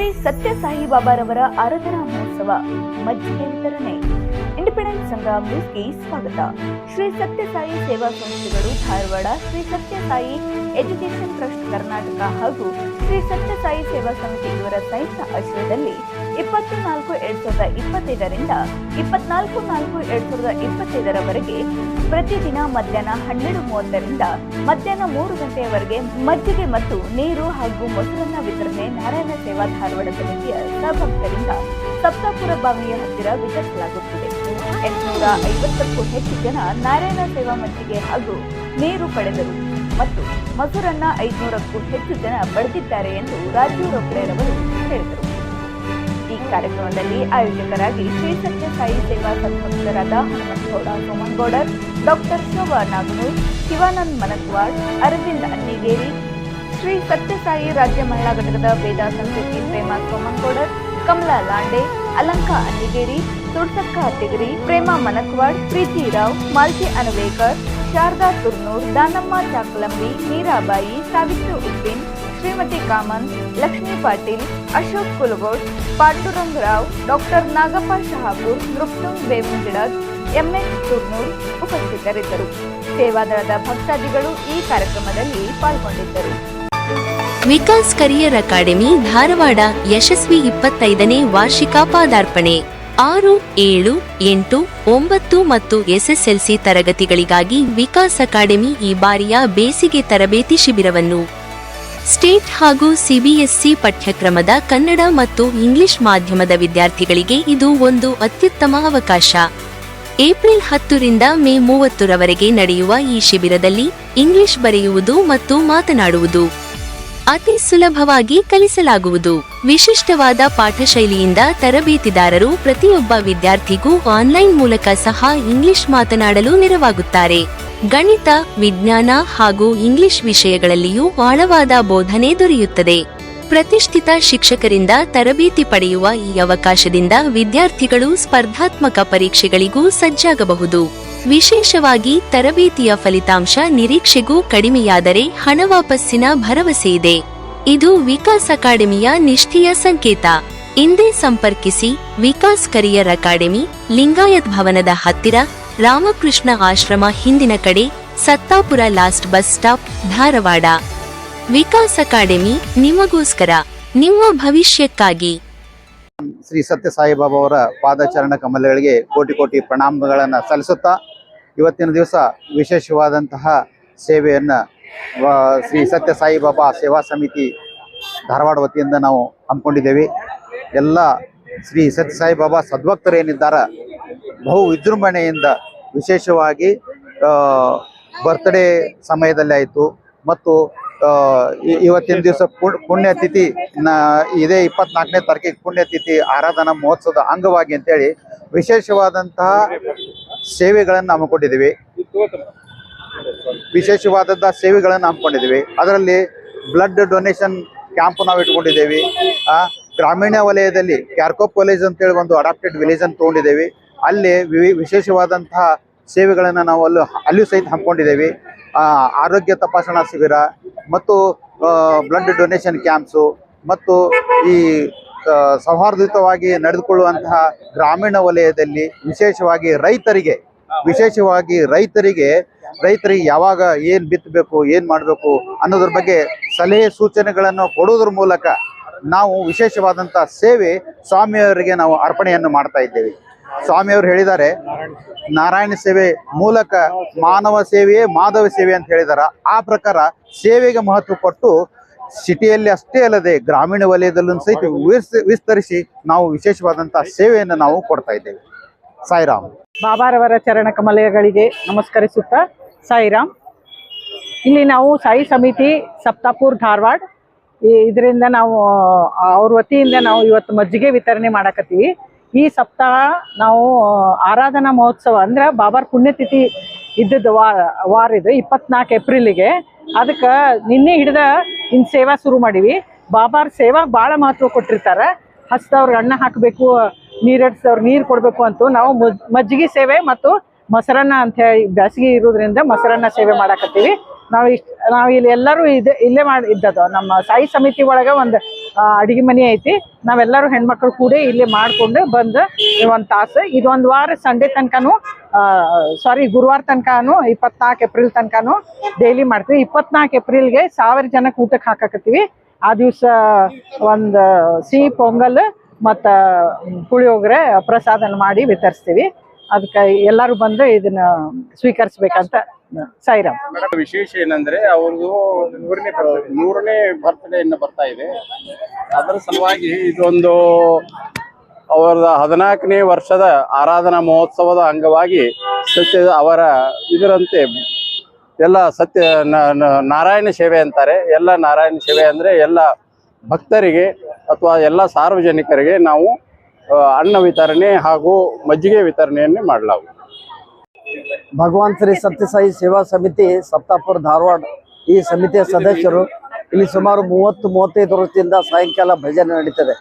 ಶ್ರೀ ಸತ್ಯ ಸಾಯಿ ಬಾಬಾರವರ ಆರಾಧನಾ ಮಹೋತ್ಸವ ಮಜ್ಜಿಗೆ ವಿತರಣೆ ಇಂಡಿಪೆಂಡೆಂಟ್ ಸಂಘ ನ್ಯೂಸ್ಗೆ ಸ್ವಾಗತ. ಶ್ರೀ ಸತ್ಯ ಸಾಯಿ ಸೇವಾ ಸಂಸ್ಥೆಗಳು ಧಾರವಾಡ, ಶ್ರೀ ಸತ್ಯ ಸಾಯಿ ಎಜುಕೇಷನ್ ಟ್ರಸ್ಟ್ ಕರ್ನಾಟಕ ಹಾಗೂ ಶ್ರೀ ಸತ್ಯ ಸಾಯಿ ಸೇವಾ ಸಮಿತಿ ಇವರ ಸಂಯುಕ್ತ ಆಶ್ರಯದಲ್ಲಿ ಇಪ್ಪತ್ತು ನಾಲ್ಕು ಎರಡ್ ಸಾವಿರದ ಇಪ್ಪತ್ತೈದರಿಂದ ಇಪ್ಪತ್ನಾಲ್ಕು ನಾಲ್ಕು ಎರಡ್ ಸಾವಿರದ ಇಪ್ಪತ್ತೈದರವರೆಗೆ ಪ್ರತಿದಿನ ಮಧ್ಯಾಹ್ನ ಹನ್ನೆರಡು ಮೂವತ್ತರಿಂದ ಮಧ್ಯಾಹ್ನ ಮೂರು ಗಂಟೆಯವರೆಗೆ ಮಜ್ಜಿಗೆ ಮತ್ತು ನೀರು ಹಾಗೂ ಮೊಸರನ್ನ ವಿತರಣೆ ನಾರಾಯಣ ಸೇವಾ ಧಾರವಾಡ ಸಮಿತಿಯ ಸಭಕ್ತರಿಂದ ಸಪ್ತಾಪುರ ಬಾವಿಯ ಹತ್ತಿರ ವಿತರಿಸಲಾಗುತ್ತಿದೆ. ಎಂಟುನೂರ ಐವತ್ತಕ್ಕೂ ಹೆಚ್ಚು ಜನ ನಾರಾಯಣ ಸೇವಾ ಮಜ್ಜಿಗೆ ಹಾಗೂ ನೀರು ಪಡೆದರು ಮತ್ತು ಮೊಸರನ್ನ ಐದುನೂರಕ್ಕೂ ಹೆಚ್ಚು ಜನ ಪಡೆದಿದ್ದಾರೆ ಎಂದು ರಾಜೀವ್ ರೊಬ್ರೆರವರು ಹೇಳಿದರು. ಕಾರ್ಯಕ್ರಮದಲ್ಲಿ ಆಯೋಜಕರಾಗಿ ಶ್ರೀ ಸತ್ಯ ಸಾಯಿ ಸೇವಾ ಸಂಸ್ಥರಾದ ಹನುಮಂತಗೌಡ ಸೋಮನ್ಗೌಡರ್ ಡಾಕ್ಟರ್ ಶೋಭಾ ನಾಗನೂರ್ ಶಿವಾನಂದ್ ಮನಕ್ವಾಡ್, ಅರವಿಂದ್ ಅನ್ನಿಗೇರಿ, ಶ್ರೀ ಸತ್ಯಸಾಯಿ ರಾಜ್ಯ ಮಹಿಳಾ ಘಟಕದ ವೇದಾ ಸಂಸ್ಕೃತಿ ಪ್ರೇಮ ಸೋಮನ್ಗೌಡರ್ ಕಮಲಾ ಲಾಂಡೆ, ಅಲಂಕಾ ಅನ್ನಿಗೇರಿ ತುಡ್ಸಕ್ಕ ಹತ್ತಿಗಿರಿ, ಪ್ರೇಮ ಮನಕ್ವಾಡ್, ಪ್ರೀತಿ ರಾವ್, ಮಾಲ್ತಿ ಅನವೇಕರ್ ಶಾರದಾ ತುರ್ನೂರ್, ದಾನಮ್ಮ ಚಾಕಲಂಬಿ, ಮೀರಾಬಾಯಿ, ಸಾವಿತ್ರಿ ಉಪ್ಪಿನ್ ಶ್ರೀಮತಿ ಕಾಮನ್, ಲಕ್ಷ್ಮೀ ಪಾಟೀಲ್, ಅಶೋಕ್ ಕುಲಗೋಡ್ ಪಾಂಡುರಂಗ್ ರಾವ್ ಡಾಕ್ಟರ್ ನಾಗಪ್ಪ ಶಹಾಪುರ್ ನೃಪ್ತುಂಗ್ ಬೇವಿನಗಿಡದ್ ಎಂಎಸ್ ತುರ್ನೂರ್ ಉಪಸ್ಥಿತರಿದ್ದರು. ಸೇವಾದಳದ ಭಕ್ತಾದಿಗಳು ಈ ಕಾರ್ಯಕ್ರಮದಲ್ಲಿ ಪಾಲ್ಗೊಂಡಿದ್ದರು. ವಿಕಾಸ್ ಕರಿಯರ್ ಅಕಾಡೆಮಿ, ಧಾರವಾಡ, ಯಶಸ್ವಿ ಇಪ್ಪತ್ತೈದನೇ ವಾರ್ಷಿಕ ಪಾದಾರ್ಪಣೆ. ಆರು, ಏಳು, ಎಂಟು, ಒಂಬತ್ತು ಮತ್ತು ಎಸ್ಎಸ್ಎಲ್ಸಿ ತರಗತಿಗಳಿಗಾಗಿ ವಿಕಾಸ್ ಅಕಾಡೆಮಿ ಈ ಬಾರಿಯ ಬೇಸಿಗೆ ತರಬೇತಿ ಶಿಬಿರವನ್ನು ಸ್ಟೇಟ್ ಹಾಗೂ ಸಿಬಿಎಸ್ಇ ಪಠ್ಯಕ್ರಮದ ಕನ್ನಡ ಮತ್ತು ಇಂಗ್ಲಿಷ್ ಮಾಧ್ಯಮದ ವಿದ್ಯಾರ್ಥಿಗಳಿಗೆ ಇದು ಒಂದು ಅತ್ಯುತ್ತಮ ಅವಕಾಶ. ಏಪ್ರಿಲ್ ಹತ್ತರಿಂದ ಮೇ ಮೂವತ್ತರವರೆಗೆ ನಡೆಯುವ ಈ ಶಿಬಿರದಲ್ಲಿ ಇಂಗ್ಲಿಷ್ ಬರೆಯುವುದು ಮತ್ತು ಮಾತನಾಡುವುದು ಅತಿ ಸುಲಭವಾಗಿ ಕಲಿಸಲಾಗುವುದು. ವಿಶಿಷ್ಟವಾದ ಪಾಠಶೈಲಿಯಿಂದ ತರಬೇತಿದಾರರು ಪ್ರತಿಯೊಬ್ಬ ವಿದ್ಯಾರ್ಥಿಗೂ ಆನ್ಲೈನ್ ಮೂಲಕ ಸಹ ಇಂಗ್ಲಿಷ್ ಮಾತನಾಡಲು ನೆರವಾಗುತ್ತಾರೆ. ಗಣಿತ, ವಿಜ್ಞಾನ ಹಾಗೂ ಇಂಗ್ಲಿಷ್ ವಿಷಯಗಳಲ್ಲಿಯೂ ಆಳವಾದ ಬೋಧನೆ ದೊರೆಯುತ್ತದೆ. ಪ್ರತಿಷ್ಠಿತ ಶಿಕ್ಷಕರಿಂದ ತರಬೇತಿ ಪಡೆಯುವ ಈ ಅವಕಾಶದಿಂದ ವಿದ್ಯಾರ್ಥಿಗಳು ಸ್ಪರ್ಧಾತ್ಮಕ ಪರೀಕ್ಷೆಗಳಿಗೂ ಸಜ್ಜಾಗಬಹುದು. ವಿಶೇಷವಾಗಿ ತರಬೇತಿಯ ಫಲಿತಾಂಶ ನಿರೀಕ್ಷೆಗೂ ಕಡಿಮೆಯಾದರೆ ಹಣ ವಾಪಸ್ಸಿನ ಭರವಸೆ ಇದೆ. ಇದು ವಿಕಾಸ್ ಅಕಾಡೆಮಿಯ ನಿಷ್ಠೆಯ ಸಂಕೇತ. ಇಂದೇ ಸಂಪರ್ಕಿಸಿ ವಿಕಾಸ್ ಕರಿಯರ್ ಅಕಾಡೆಮಿ, ಲಿಂಗಾಯತ್ ಭವನದ ಹತ್ತಿರ ರಾಮಕೃಷ್ಣ ಆಶ್ರಮ ಹಿಂದಿನ ಕಡೆ Sattapur last bus stop, Dharwad. Vikas academy ನಿಮಗೋಸ್ಕರ, ನಿಮ್ಮ ಭವಿಷ್ಯಕ್ಕಾಗಿ. ಶ್ರೀ ಸತ್ಯ ಸಾಯಿಬಾಬಾ ಅವರ ಪಾದಚರಣ ಕಮಲಗಳಿಗೆ ಕೋಟಿ ಕೋಟಿ ಪ್ರಣಾಮಗಳನ್ನು ಸಲ್ಲಿಸುತ್ತಾ, ಇವತ್ತಿನ ದಿವಸ ವಿಶೇಷವಾದಂತಹ ಸೇವೆಯನ್ನು ಶ್ರೀ ಸತ್ಯ ಸಾಯಿಬಾಬಾ ಸೇವಾ ಸಮಿತಿ ಧಾರವಾಡ ವತಿಯಿಂದ ನಾವು ಹಮ್ಮಿಕೊಂಡಿದ್ದೇವೆ. ಎಲ್ಲ ಶ್ರೀ ಸತ್ಯ ಸಾಯಿಬಾಬಾ ಸದ್ಭಕ್ತರು ಏನಿದ್ದಾರೆ, ಬಹು ವಿಜೃಂಭಣೆಯಿಂದ ವಿಶೇಷವಾಗಿ ಬರ್ತ್ಡೇ ಸಮಯದಲ್ಲಿ ಆಯಿತು. ಮತ್ತು ಇವತ್ತಿನ ದಿವಸ ಪುಣ್ಯತಿಥಿ ಇದೇ ಇಪ್ಪತ್ನಾಲ್ಕನೇ ತಾರೀಕಿಗೆ ಪುಣ್ಯತಿಥಿ, ಆರಾಧನಾ ಮಹೋತ್ಸವದ ಅಂಗವಾಗಿ ಅಂತೇಳಿ ವಿಶೇಷವಾದಂತಹ ಸೇವೆಗಳನ್ನು ಹಮ್ಮಿಕೊಂಡಿದ್ದೀವಿ. ವಿಶೇಷವಾದಂತಹ ಸೇವೆಗಳನ್ನು ಹಮ್ಮಿಕೊಂಡಿದ್ದೀವಿ. ಅದರಲ್ಲಿ ಬ್ಲಡ್ ಡೊನೇಷನ್ ಕ್ಯಾಂಪ್ ನಾವು ಇಟ್ಕೊಂಡಿದ್ದೇವೆ. ಗ್ರಾಮೀಣ ವಲಯದಲ್ಲಿ ಕ್ಯಾರ್ಕೋಪ್ ಕಾಲೇಜ್ ಅಂತೇಳಿ ಒಂದು ಅಡಾಪ್ಟೆಡ್ ವಿಲೇಜ್ ಅನ್ನು ತೊಗೊಂಡಿದ್ದೇವೆ. ಅಲ್ಲಿ ವಿಶೇಷವಾದಂತಹ ಸೇವೆಗಳನ್ನು ನಾವು ಅಲ್ಲಿ ಅಲ್ಲಿಯೂ ಸಹಿತ ಹಮ್ಮಿಕೊಂಡಿದ್ದೇವೆ. ಆರೋಗ್ಯ ತಪಾಸಣಾ ಶಿಬಿರ ಮತ್ತು ಬ್ಲಡ್ ಡೊನೇಷನ್ ಕ್ಯಾಂಪ್ಸು ಮತ್ತು ಈ ಸೌಹಾರ್ದಯುತವಾಗಿ ನಡೆದುಕೊಳ್ಳುವಂತಹ ಗ್ರಾಮೀಣ ವಲಯದಲ್ಲಿ ವಿಶೇಷವಾಗಿ ರೈತರಿಗೆ ವಿಶೇಷವಾಗಿ ರೈತರಿಗೆ ರೈತರಿಗೆ ಯಾವಾಗ ಏನು ಬಿತ್ತಬೇಕು, ಏನು ಮಾಡಬೇಕು ಅನ್ನೋದ್ರ ಬಗ್ಗೆ ಸಲಹೆ ಸೂಚನೆಗಳನ್ನು ಕೊಡೋದ್ರ ಮೂಲಕ ನಾವು ವಿಶೇಷವಾದಂಥ ಸೇವೆ ಸ್ವಾಮಿಯವರಿಗೆ ನಾವು ಅರ್ಪಣೆಯನ್ನು ಮಾಡ್ತಾ ಇದ್ದೇವೆ. ಸ್ವಾಮಿಯವರು ಹೇಳಿದ್ದಾರೆ, ನಾರಾಯಣ ಸೇವೆ ಮೂಲಕ ಮಾನವ ಸೇವೆಯೇ ಮಾಧವ ಸೇವೆ ಅಂತ ಹೇಳಿದಾರ. ಆ ಪ್ರಕಾರ ಸೇವೆಗೆ ಮಹತ್ವ ಕೊಟ್ಟು ಸಿಟಿಯಲ್ಲಿ ಅಷ್ಟೇ ಅಲ್ಲದೆ ಗ್ರಾಮೀಣ ವಲಯದಲ್ಲೂ ಸಹಿತ ವಿಸ್- ವಿಸ್ತರಿಸಿ ನಾವು ವಿಶೇಷವಾದಂತಹ ಸೇವೆಯನ್ನು ನಾವು ಕೊಡ್ತಾ ಇದ್ದೇವೆ. ಸಾಯಿರಾಮ್. ಬಾಬಾರವರ ಚರಣ ಕಮಲಗಳಿಗೆ ನಮಸ್ಕರಿಸುತ್ತಾ ಸಾಯಿರಾಮ್. ಇಲ್ಲಿ ನಾವು ಸಾಯಿ ಸಮಿತಿ ಸಪ್ತಾಪುರ್ ಧಾರವಾಡ ಇದರಿಂದ ನಾವು ಅವ್ರ ವತಿಯಿಂದ ನಾವು ಇವತ್ತು ಮಜ್ಜಿಗೆ ವಿತರಣೆ ಮಾಡಕತ್ತೀವಿ. ಈ ಸಪ್ತಾಹ ನಾವು ಆರಾಧನಾ ಮಹೋತ್ಸವ ಅಂದ್ರೆ ಬಾಬಾರ್ ಪುಣ್ಯತಿಥಿ ಇದ್ದದ್ದು ವಾರ ವಾರ ಇದು ಇಪ್ಪತ್ನಾಲ್ಕು ಏಪ್ರಿಲಿಗೆ. ಅದಕ್ಕೆ ನಿನ್ನೆ ಹಿಡಿದ ಇನ್ ಸೇವಾ ಶುರು ಮಾಡೀವಿ. ಬಾಬಾರ್ ಸೇವಾ ಭಾಳ ಮಹತ್ವ ಕೊಟ್ಟಿರ್ತಾರೆ. ಹಸ್ದವ್ರಿಗೆ ಅಣ್ಣ ಹಾಕಬೇಕು ನೀರಡ್ಸವ್ರು ನೀರು ಕೊಡಬೇಕು ಅಂತೂ ನಾವು ಮಜ್- ಮಜ್ಜಿಗೆ ಸೇವೆ ಮತ್ತು ಮೊಸರನ್ನ ಅಂತ ಹೇಳಿ ಬ್ಯಾಸಿಗೆ ಇರೋದ್ರಿಂದ ಮೊಸರನ್ನ ಸೇವೆ ಮಾಡಾಕತ್ತೀವಿ. ನಾವು ಇಷ್ಟ, ನಾವು ಇಲ್ಲಿ ಎಲ್ಲರೂ ಇದೆ, ಇಲ್ಲೇ ಮಾಡಿ, ಇದ್ದದ್ದು. ನಮ್ಮ ಸಾಯಿ ಸಮಿತಿ ಒಳಗೆ ಒಂದು ಅಡಿಗೆ ಮನೆ ಐತಿ. ನಾವೆಲ್ಲರೂ ಹೆಣ್ಮಕ್ಳು ಕೂಡ ಇಲ್ಲಿ ಮಾಡಿಕೊಂಡು ಬಂದು ಒಂದು ತಾಸು. ಇದೊಂದು ವಾರ ಸಂಡೇ ತನಕನೂ ಸಾರಿ ಗುರುವಾರ ತನಕನೂ ಇಪ್ಪತ್ನಾಲ್ಕು ಏಪ್ರಿಲ್ ತನಕನೂ ಡೈಲಿ ಮಾಡ್ತೀವಿ. ಇಪ್ಪತ್ನಾಲ್ಕು ಏಪ್ರಿಲ್ಗೆ ಸಾವಿರ ಜನಕ್ಕೆ ಊಟಕ್ಕೆ ಹಾಕಕತ್ತೀವಿ. ಆ ದಿವಸ ಒಂದು ಸಿಹಿ, ಪೊಂಗಲ್ ಮತ್ತು ಪುಳಿಯೋಗರೆ ಪ್ರಸಾದನ ಮಾಡಿ ವಿತರಿಸ್ತೀವಿ. ಅದಕ್ಕೆ ಎಲ್ಲರೂ ಬಂದು ಇದನ್ನ ಸ್ವೀಕರಿಸ್ಬೇಕಂತ ಸಾಯಿರಾಮ್. ವಿಶೇಷ ಏನಂದ್ರೆ ಅವ್ರದ್ದು ನೂರನೇ ಮೂರನೇ ಬರ್ತ್ಡೇ ಇನ್ನು ಬರ್ತಾ ಇದೆ. ಅದರ ಸಲುವಾಗಿ ಇದೊಂದು ಅವರ ಹದಿನಾಲ್ಕನೇ ವರ್ಷದ ಆರಾಧನಾ ಮಹೋತ್ಸವದ ಅಂಗವಾಗಿ ಸತ್ಯ ಅವರ ಇದರಂತೆ ಎಲ್ಲ ಸತ್ಯ ನಾರಾಯಣ ಸೇವೆ ಅಂತಾರೆ. ಎಲ್ಲ ನಾರಾಯಣ ಸೇವೆ ಅಂದ್ರೆ ಎಲ್ಲ ಭಕ್ತರಿಗೆ ಅಥವಾ ಎಲ್ಲ ಸಾರ್ವಜನಿಕರಿಗೆ ನಾವು ಅನ್ನ ವಿತರಣೆ ಹಾಗೂ ಮಜ್ಜಿಗೆ ವಿತರಣೆಯನ್ನೇ ಮಾಡಲಾಗುತ್ತದೆ ಭಗವಾನ್ ಶ್ರೀ ಸತ್ಯಸಾಯಿ ಸೇವಾ ಸಮಿತಿ ಸಪ್ತಾಪುರ ಧಾರವಾಡ ಈ ಸಮಿತಿಯ ಸದಸ್ಯರು ಇಲ್ಲಿ ಸುಮಾರು ಮೂವತ್ತು, ಮೂವತ್ತೈದು ವರ್ಷದಿಂದ ಸಾಯಂಕಾಲ ಭಜನೆ ನಡೀತದೆ.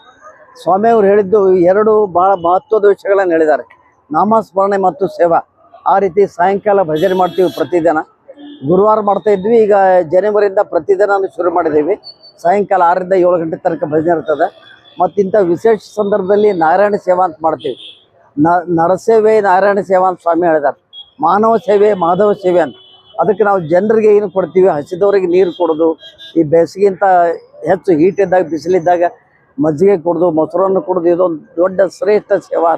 ಸ್ವಾಮಿಯವರು ಹೇಳಿದ್ದು ಎರಡು ಬಹಳ ಮಹತ್ವದ ವಿಷಯಗಳನ್ನು ಹೇಳಿದ್ದಾರೆ. ನಾಮಸ್ಮರಣೆ ಮತ್ತು ಸೇವಾ. ಆ ರೀತಿ ಸಾಯಂಕಾಲ ಭಜನೆ ಮಾಡ್ತೀವಿ ಪ್ರತಿದಿನ. ಗುರುವಾರ ಮಾಡ್ತಾ ಇದ್ವಿ, ಈಗ ಜನವರಿಯಿಂದ ಪ್ರತಿದಿನ ಶುರು ಮಾಡಿದ್ದೀವಿ. ಸಾಯಂಕಾಲ ಆರರಿಂದ ಏಳು ಗಂಟೆ ತನಕ ಭಜನೆ ಇರ್ತದೆ. ಮತ್ತು ಇಂಥ ವಿಶೇಷ ಸಂದರ್ಭದಲ್ಲಿ ನಾರಾಯಣ ಸೇವಾ ಅಂತ ಮಾಡ್ತೀವಿ. ನರಸೇವೆ ನಾರಾಯಣ ಸೇವಾ ಅಂತ ಸ್ವಾಮಿ ಹೇಳಿದ್ದಾರೆ. ಮಾನವ ಸೇವೆ, ಮಾಧವ ಸೇವೆ ಅಂತ. ಅದಕ್ಕೆ ನಾವು ಜನರಿಗೆ ಏನು ಕೊಡ್ತೀವಿ? ಹಸಿದವರಿಗೆ ನೀರು ಕೊಡೋದು. ಈ ಬೇಸಿಗೆಗಿಂತ ಹೆಚ್ಚು ಹೀಟ್ ಇದ್ದಾಗ, ಬಿಸಿಲಿದ್ದಾಗ ಮಜ್ಜಿಗೆ ಕೊಡೋದು, ಮೊಸರನ್ನು ಕೊಡೋದು ಇದೊಂದು ದೊಡ್ಡ ಶ್ರೇಷ್ಠ ಸೇವಾ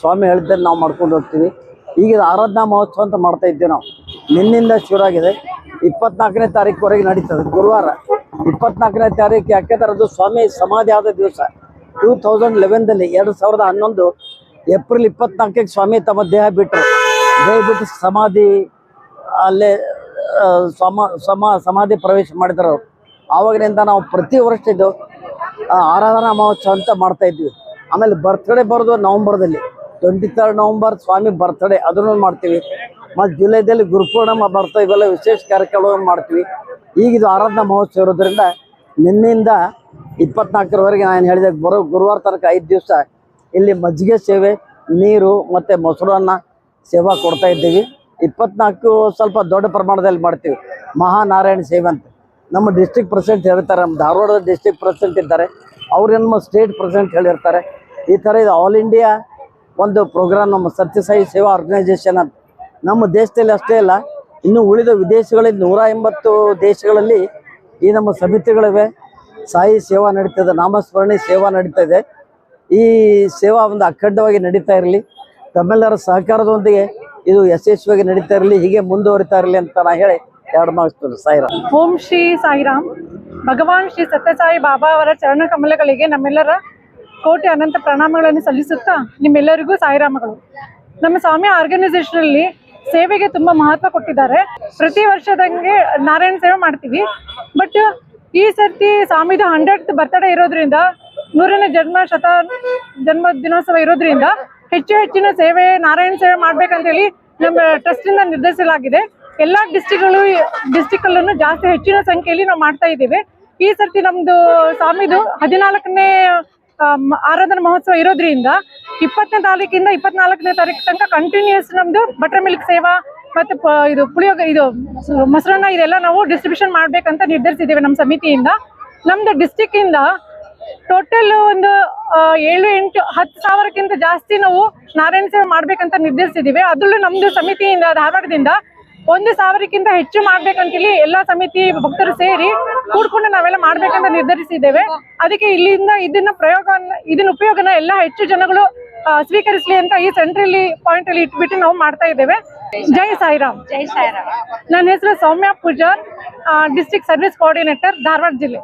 ಸ್ವಾಮಿ ಹೇಳಿದ್ದಲ್ಲಿ ನಾವು ಮಾಡ್ಕೊಂಡು ಹೋಗ್ತೀವಿ. ಈಗ ಆರಾಧನಾ ಮಹೋತ್ಸವ ಅಂತ ಮಾಡ್ತಾ ಇದ್ದೀವಿ ನಾವು. ನಿನ್ನಿಂದ ಶುರುವಾಗಿದೆ ಇಪ್ಪತ್ನಾಲ್ಕನೇ ತಾರೀಕುವರೆಗೆ ನಡೀತದೆ. ಗುರುವಾರ ಇಪ್ಪತ್ನಾಲ್ಕನೇ ತಾರೀಕು ಯಾಕೆ ಅದು ಸ್ವಾಮಿ ಸಮಾಧಿ ಆದ ದಿವಸ ಟೂ ತೌಸಂಡ್ ಲೆವೆನ್ದಲ್ಲಿ ಎರಡು ಸಾವಿರದ ಹನ್ನೊಂದು ಏಪ್ರಿಲ್ ಇಪ್ಪತ್ನಾಲ್ಕಕ್ಕೆ ಸ್ವಾಮಿ ತಮ್ಮ ದೇಹ ಬಿಟ್ಟರು. ದೇಹ ಬಿಟ್ಟು ಸಮಾಧಿ ಅಲ್ಲೇ ಸಮ ಸಮ, ಸಮಾಧಿ ಪ್ರವೇಶ ಮಾಡಿದ್ರು. ಅವರು ಆವಾಗಿನಿಂದ ನಾವು ಪ್ರತಿ ವರ್ಷ ಇದು ಆರಾಧನಾ ಮಹೋತ್ಸವ ಅಂತ ಮಾಡ್ತಾ ಇದ್ವಿ. ಆಮೇಲೆ ಬರ್ತ್ಡೇ ಬರೋದು ನವಂಬರ್ದಲ್ಲಿ. Twenty third November Swami birthday ಅದನ್ನು ಮಾಡ್ತೀವಿ. ಮತ್ತು ಜುಲೈದಲ್ಲಿ ಗುರುಪೂರ್ಣಿಮಾ ಬರ್ತಾ ಇವೆಲ್ಲ ವಿಶೇಷ ಕಾರ್ಯಕ್ರಮಗಳನ್ನು ಮಾಡ್ತೀವಿ. ಈಗ ಇದು ಆರಾಧನಾ ಮಹೋತ್ಸವ ಇರೋದ್ರಿಂದ ನಿನ್ನೆಯಿಂದ ಇಪ್ಪತ್ನಾಲ್ಕರವರೆಗೆ ನಾನು ಹೇಳಿದೆ ಬರೋ ಗುರುವಾರ ತನಕ ಐದು ದಿವಸ ಇಲ್ಲಿ ಮಜ್ಜಿಗೆ ಸೇವೆ, ನೀರು ಮತ್ತು ಮೊಸರನ್ನ ಸೇವಾ ಕೊಡ್ತಾ ಇದ್ದೀವಿ. ಇಪ್ಪತ್ನಾಲ್ಕು ಸ್ವಲ್ಪ ದೊಡ್ಡ ಪ್ರಮಾಣದಲ್ಲಿ ಮಾಡ್ತೀವಿ. ಮಹಾನಾರಾಯಣ ಸೇವೆ ಅಂತ ನಮ್ಮ ಡಿಸ್ಟಿಕ್ ಪ್ರೆಸಿಡೆಂಟ್ ಹೇಳ್ತಾರೆ, ನಮ್ಮ ಧಾರವಾಡದ ಡಿಸ್ಟಿಕ್ ಪ್ರೆಸಿಡೆಂಟ್ ಇದ್ದಾರೆ. ಅವ್ರು ನಮ್ಮ ಸ್ಟೇಟ್ ಪ್ರೆಸಿಡೆಂಟ್ ಹೇಳಿರ್ತಾರೆ. ಈ ಥರ ಇದು ಆಲ್ ಇಂಡಿಯಾ ಒಂದು ಪ್ರೋಗ್ರಾಮ್ ನಮ್ಮ ಸತ್ಯಸಾಯಿ ಸೇವಾ ಆರ್ಗನೈಸೇಷನ್ ಅಂತ. ನಮ್ಮ ದೇಶದಲ್ಲಿ ಅಷ್ಟೇ ಅಲ್ಲ, ಇನ್ನು ಉಳಿದ ವಿದೇಶಗಳಲ್ಲಿ ನೂರ ಎಂಬತ್ತು ದೇಶಗಳಲ್ಲಿ ಈ ನಮ್ಮ ಸಮಿತಿಗಳಿವೆ. ಸಾಯಿ ಸೇವಾ ನಡೀತದೆ ನಾಮಸ್ಮರಣೆ ಸೇವಾ ನಡೀತಾ ಇದೆ. ಈ ಸೇವಾ ಒಂದು ಅಖಂಡವಾಗಿ ನಡೀತಾ ಇರಲಿ. ತಮ್ಮೆಲ್ಲರ ಸಹಕಾರದೊಂದಿಗೆ ಇದು ಯಶಸ್ವಿಯಾಗಿ ನಡೀತಾ ಇರಲಿ, ಹೀಗೆ ಮುಂದುವರಿತಾ ಇರಲಿ ಅಂತ ನಾ ಹೇಳಿ ಎರಡು ಮಾಗಿಸ್ತೇನೆ ಸಾಯಿರಾಮ್. ಓಂ ಶ್ರೀ ಸಾಯಿರಾಮ್. ಭಗವಾನ್ ಶ್ರೀ ಸತ್ಯಸಾಯಿ ಬಾಬಾ ಅವರ ಚರಣ ಕಮಲಗಳಿಗೆ ನಮ್ಮೆಲ್ಲರ ಕೋಟಿ ಅನಂತ ಪ್ರಣಾಮಗಳನ್ನು ಸಲ್ಲಿಸುತ್ತಾ ನಿಮ್ಮೆಲ್ಲರಿಗೂ ಸಾಯಿರಾಮಗಳು. ನಮ್ಮ ಸ್ವಾಮಿ ಆರ್ಗನೈಸೇಷನ್ ಅಲ್ಲಿ ಸೇವೆಗೆ ತುಂಬಾ ಮಹತ್ವ ಕೊಟ್ಟಿದ್ದಾರೆ. ಪ್ರತಿ ವರ್ಷದಂಗೆ ನಾರಾಯಣ ಸೇವೆ ಮಾಡ್ತೀವಿ. ಬಟ್ ಈ ಸರ್ತಿ ಸ್ವಾಮಿದು ಹಂಡ್ರೆಡ್ ಬರ್ತ್ಡೇ ಇರೋದ್ರಿಂದ, ನೂರನೇ ಜನ್ಮ ಶತ ಜನ್ಮ ದಿನೋತ್ಸವ ಇರೋದ್ರಿಂದ ಹೆಚ್ಚು ಹೆಚ್ಚಿನ ಸೇವೆ, ನಾರಾಯಣ ಸೇವೆ ಮಾಡ್ಬೇಕಂತೇಳಿ ನಮ್ಮ ಟ್ರಸ್ಟ್ ಇಂದ ನಿರ್ಧರಿಸಲಾಗಿದೆ. ಎಲ್ಲಾ ಡಿಸ್ಟಿಕ್ಗಳು ಡಿಸ್ಟಿಕ್ ಅಲ್ಲೂ ಜಾಸ್ತಿ ಹೆಚ್ಚಿನ ಸಂಖ್ಯೆಯಲ್ಲಿ ನಾವು ಮಾಡ್ತಾ ಇದ್ದೇವೆ. ಈ ಸರ್ತಿ ನಮ್ದು ಸ್ವಾಮಿದು ಹದಿನಾಲ್ಕನೇ ಆರಾಧನಾ ಮಹೋತ್ಸವ ಇರೋದ್ರಿಂದ ಇಪ್ಪತ್ತನೇ ತಾರೀಕಿಂದ ಇಪ್ಪತ್ನಾಲ್ಕನೇ ತಾರೀಕು ತನಕ ಕಂಟಿನ್ಯೂಸ್ ನಮ್ದು ಬಟರ್ ಮಿಲ್ಕ್ ಸೇವಾ ಮತ್ತೆ ಇದು ಪುಳಿಯೋಗ, ಇದು ಮೊಸರನ್ನ ಇದೆಲ್ಲ ನಾವು ಡಿಸ್ಟ್ರಿಬ್ಯೂಷನ್ ಮಾಡ್ಬೇಕಂತ ನಿರ್ಧರಿಸಿದ್ದೇವೆ ನಮ್ಮ ಸಮಿತಿಯಿಂದ. ನಮ್ದು ಡಿಸ್ಟಿಕ್ ಇಂದ ಟೋಟಲ್ ಒಂದು ಏಳು ಎಂಟು ಹತ್ತು ಸಾವಿರಕ್ಕಿಂತ ಜಾಸ್ತಿ ನಾವು ನಾರಾಯಣ ಸೇವೆ ಮಾಡ್ಬೇಕಂತ ನಿರ್ಧರಿಸಿದ್ದೀವಿ ಅದ್ರಲ್ಲೂ ನಮ್ದು ಸಮಿತಿಯಿಂದ ಧಾರವಾಡದಿಂದ ಒಂದು ಸಾವಿರಕ್ಕಿಂತ ಹೆಚ್ಚು ಮಾಡ್ಬೇಕಂತೇಳಿ ಎಲ್ಲಾ ಸಮಿತಿ ಭಕ್ತರು ಸೇರಿ ಕೂಡ್ಕೊಂಡು ನಾವೆಲ್ಲ ಮಾಡ್ಬೇಕಂತ ನಿರ್ಧರಿಸಿದ್ದೇವೆ. ಅದಕ್ಕೆ ಇಲ್ಲಿಂದ ಇದನ್ನ ಪ್ರಯೋಗ ಇದನ್ನ ಉಪಯೋಗನ ಎಲ್ಲಾ ಹೆಚ್ಚು ಜನಗಳು ಸ್ವೀಕರಿಸಲಿ ಸ್ವೀಕರಿಸ್ಲಿ ಅಂತ ಈ ಸೆಂಟ್ರಲ್ಲಿ ಪಾಯಿಂಟ್ ಅಲ್ಲಿ ಇಟ್ಬಿಟ್ಟು ನಾವು ಮಾಡ್ತಾ ಇದ್ದೇವೆ. ಜೈ ಸಾಯಿರಾಮ್. ಜೈ ಸಾಯಿರಾಮ್. ನನ್ನ ಹೆಸರು Soumya Pujar district service coordinator Dharwad ಜಿಲ್ಲೆ.